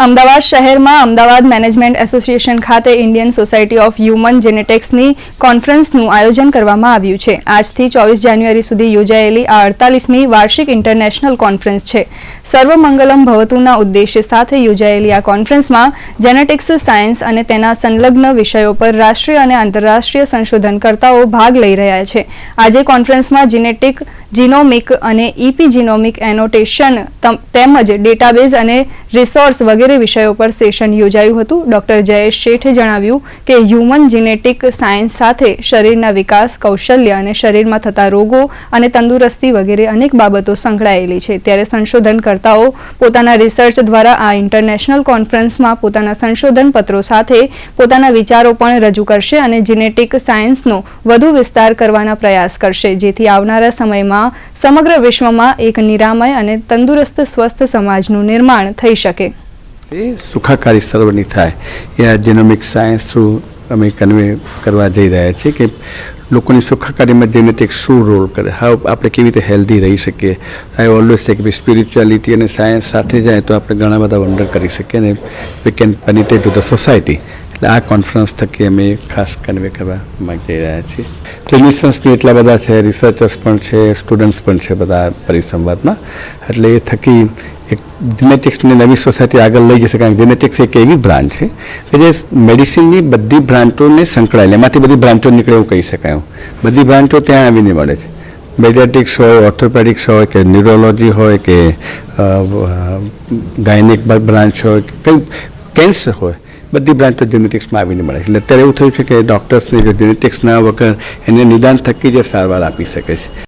અમદાવાદ શહેરમાં Ahmedabad management association ખાતે Indian society of human જેનેટિક્સની કોન્ફરન્સનું આયોજન કરવામાં આવ્યું છે. આજથી ચોવીસ જાન્યુઆરી સુધી યોજાયેલી આ અડતાલીસમી વાર્ષિક ઇન્ટરનેશનલ કોન્ફરન્સ છે. સર્વમંગલમ ભવતુના ઉદ્દેશ્ય સાથે યોજાયેલી આ કોન્ફરન્સમાં જેનેટિક્સ, સાયન્સ અને તેના સંલગ્ન વિષયો પર રાષ્ટ્રીય અને આંતરરાષ્ટ્રીય સંશોધનકર્તાઓ ભાગ લઈ રહ્યા છે. આજે કોન્ફરન્સમાં જીનેટિક, જીનોમિક અને ઇપીજીનોમિક એનોટેશન તમ- તેમજ ડેટાબેઝ અને રિસોર્સ વગેરે વિષયો પર સેશન યોજાયું હતું. ડોક્ટર જયેશ શેઠે જણાવ્યું કે હ્યુમન જીનેટિક સાયન્સ સાથે શરીરના વિકાસ, કૌશલ્ય અને શરીરમાં થતા રોગો અને તંદુરસ્તી વગેરે અનેક બાબતો સંકળાયેલી છે. ત્યારે સંશોધનકર્તાઓ પોતાના રિસર્ચ દ્વારા આ ઇન્ટરનેશનલ કોન્ફરન્સમાં પોતાના સંશોધન પત્રો સાથે પોતાના વિચારો પણ રજૂ કરશે અને જીનેટિક સાયન્સનો વધુ વિસ્તાર કરવાના પ્રયાસ કરશે. જેથી આવનારા સમયમાં સમગ્ર વિશ્વમાં એક નિરામય અને તંદુરસ્ત, સ્વસ્થ સમાજનું નિર્માણ થઈ શકે? એ સુખાકારી સર્વની થાય. એ આ જેનોમિક સાયન્સ થ્રુ અમે કન્વે કરવા જઈ રહ્યા છીએ કે લોકોની સુખાકારીમાં જેનેટિક શું રોલ કરે? હા આપણે કેવી રીતે હેલ્ધી રહી શકીએ? આઈ ઓલવેઝ છે કે સ્પિરિચ્યુઆલિટી અને સાયન્સ સાથે જાય તો આપણે ઘણા બધા વંડર કરી શકીએ અને we can penetrate to the society એટલે આ કોન્ફરન્સ થકી અમે ખાસ કન્વે કરવા જઈ રહ્યા છીએ. ક્લિનિશિયન્સ બી એટલા બધા છે રિસર્ચર્સ પણ છે સ્ટુડન્ટ્સ પણ છે બધા પરિસંવાદમાં. એટલે એ થકી એક જીનેટિક્સને નવી સોસાયટી આગળ લઈ જશે કારણ કે જીનેટિક્સ એક એવી બ્રાન્ચ છે કે જે મેડિસિનની બધી બ્રાન્ચોને સંકળાયેલી, એમાંથી બધી બ્રાન્ચો નીકળે એવું કહી શકાય. બધી બ્રાન્ચો ત્યાં આવીને મળે છે. મેડિયાટિક્સ હોય ઓર્થોપેડિક્સ હોય કે ન્યુરોલોજી હોય કે ગાયનિક બ્રાન્ચ હોય કંઈ કેન્સર હોય, બધી બ્રાન્ચો જેનેટિક્સમાં આવીને મળે છે. એટલે અત્યારે એવું થયું છે કે ડૉક્ટર્સને જો જેનેટિક્સ ના વગર એને નિદાન થકી જે સારવાર આપી શકે છે.